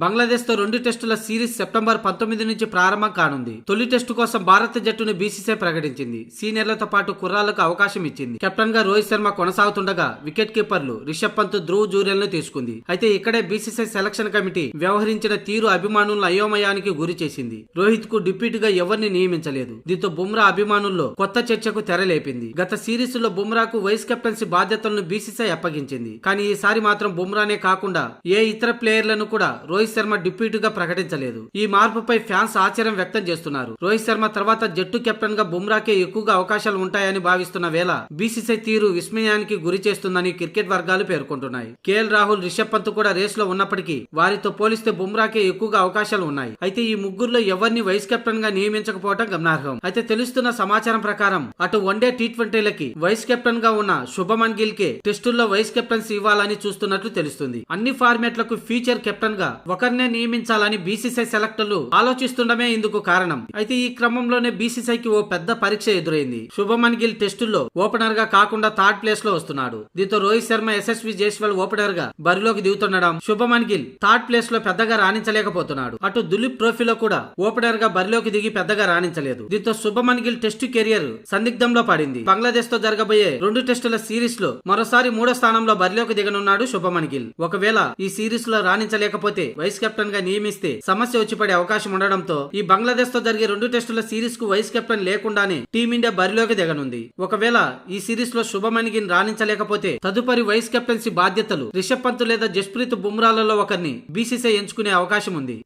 బంగ్లాదేశ్తో రెండు టెస్టుల series September పంతొమ్మిది నుంచి ప్రారంభం కానుంది. తొలి టెస్టు కోసం భారత జట్టును బీసీసీ ప్రకటించింది. సీనియర్లతో పాటు కుర్రాళ్ళకు అవకాశం ఇచ్చింది. కెప్టెన్గా రోహిత్ శర్మ కొనసాగుతుండగా వికెట్ కీపర్లు రిషబ్ పంత్ ధ్రువ్ జూరియల్ను తీసుకుంది. అయితే ఇక్కడే బీసీసీ సెలక్షన్ కమిటీ వ్యవహరించిన తీరు అభిమానులను అయోమయానికి గురి చేసింది. రోహిత్కు డిప్యూటీగా ఎవరిని నియమించలేదు. దీంతో బుమ్రా అభిమానుల్లో కొత్త చర్చకు తెరలేపింది. గత సిరీస్లో బుమ్రాకు వైస్ కెప్టెన్సీ బాధ్యతలను బీసీసీ అప్పగించింది. కానీ ఈసారి మాత్రం బుమ్రానే కాకుండా ఏ ఇతర ప్లేయర్లను కూడా రోహిత్ శర్మ డిప్యూటీగా ప్రకటించలేదు. ఈ మార్పుపై ఫ్యాన్స్ ఆశ్చర్యం వ్యక్తం చేస్తున్నారు. రోహిత్ శర్మ తర్వాత జట్టు కెప్టెన్గా బుమ్రాకే ఎక్కువగా అవకాశాలు ఉంటాయని భావిస్తున్న వేళ బీసీసీ తీరు విస్మయానికి గురి చేస్తుందని క్రికెట్ వర్గాలు పేర్కొంటున్నాయి. కేఎల్ రాహుల్ రిషబ్ పంత్ కూడా రేస్లో ఉన్నప్పటికీ వారితో పోలిస్తే బుమ్రాకే ఎక్కువగా అవకాశాలు ఉన్నాయి. అయితే ఈ ముగ్గురులో ఎవరిని వైస్ కెప్టెన్గా నియమించకపోవడం గమనార్హం. అయితే తెలుస్తున్న సమాచారం ప్రకారం అటు వన్డే టీ ట్వంటీలకి వైస్ కెప్టెన్గా ఉన్న శుభమన్ గిల్ కే టెస్టుల్లో వైస్ కెప్టెన్సీ ఇవ్వాలని చూస్తున్నట్లు తెలుస్తుంది. అన్ని ఫార్మాట్లకు ఫ్యూచర్ కెప్టెన్గా ఒకరినే నియమించాలని బీసీసీ సెలెక్టర్లు ఆలోచిస్తుండమే ఇందుకు కారణం. అయితే ఈ క్రమంలోనే బీసీసీకి ఓ పెద్ద పరీక్ష ఎదురైంది. శుభమన్ గిల్ టెస్టుల్లో ఓపెనర్గా కాకుండా థర్డ్ ప్లేస్లో వస్తున్నాడు. దీంతో రోహిత్ శర్మ యశస్వి జైస్వాల్ ఓపెనర్గా బరిలోకి దిగుతుండడం శుభమన్ గిల్ థర్డ్ ప్లేస్లో పెద్దగా రాణించలేకపోతున్నాడు. అటు దులీప్ ట్రోఫీలో కూడా ఓపెనర్గా బరిలోకి దిగి పెద్దగా రాణించలేదు. దీంతో శుభమన్ గిల్ టెస్ట్ కెరియర్ సందిగ్ధంలో పడింది. బంగ్లాదేశ్తో జరగబోయే రెండు టెస్టుల సిరీస్లో మరోసారి మూడో స్థానంలో బరిలోకి దిగనున్నాడు శుభమన్ గిల్. ఒకవేళ ఈ సిరీస్లో రాణించలేకపోతే వైస్ కెప్టెన్గా నియమిస్తే సమస్య వచ్చి పడే అవకాశం ఉండడంతో ఈ బంగ్లాదేశ్తో జరిగే రెండు టెస్టుల సిరీస్కు వైస్ కెప్టెన్ లేకుండానే టీమిండియా బరిలోకి దిగనుంది. ఒకవేళ ఈ సిరీస్లో శుభమన్ రాణించలేకపోతే తదుపరి వైస్ కెప్టెన్సీ బాధ్యతలు రిషబ్ పంత్ లేదా జస్ప్రీత్ బుమ్రాలలో ఒకరిని బీసీసీ ఎంచుకునే అవకాశం ఉంది.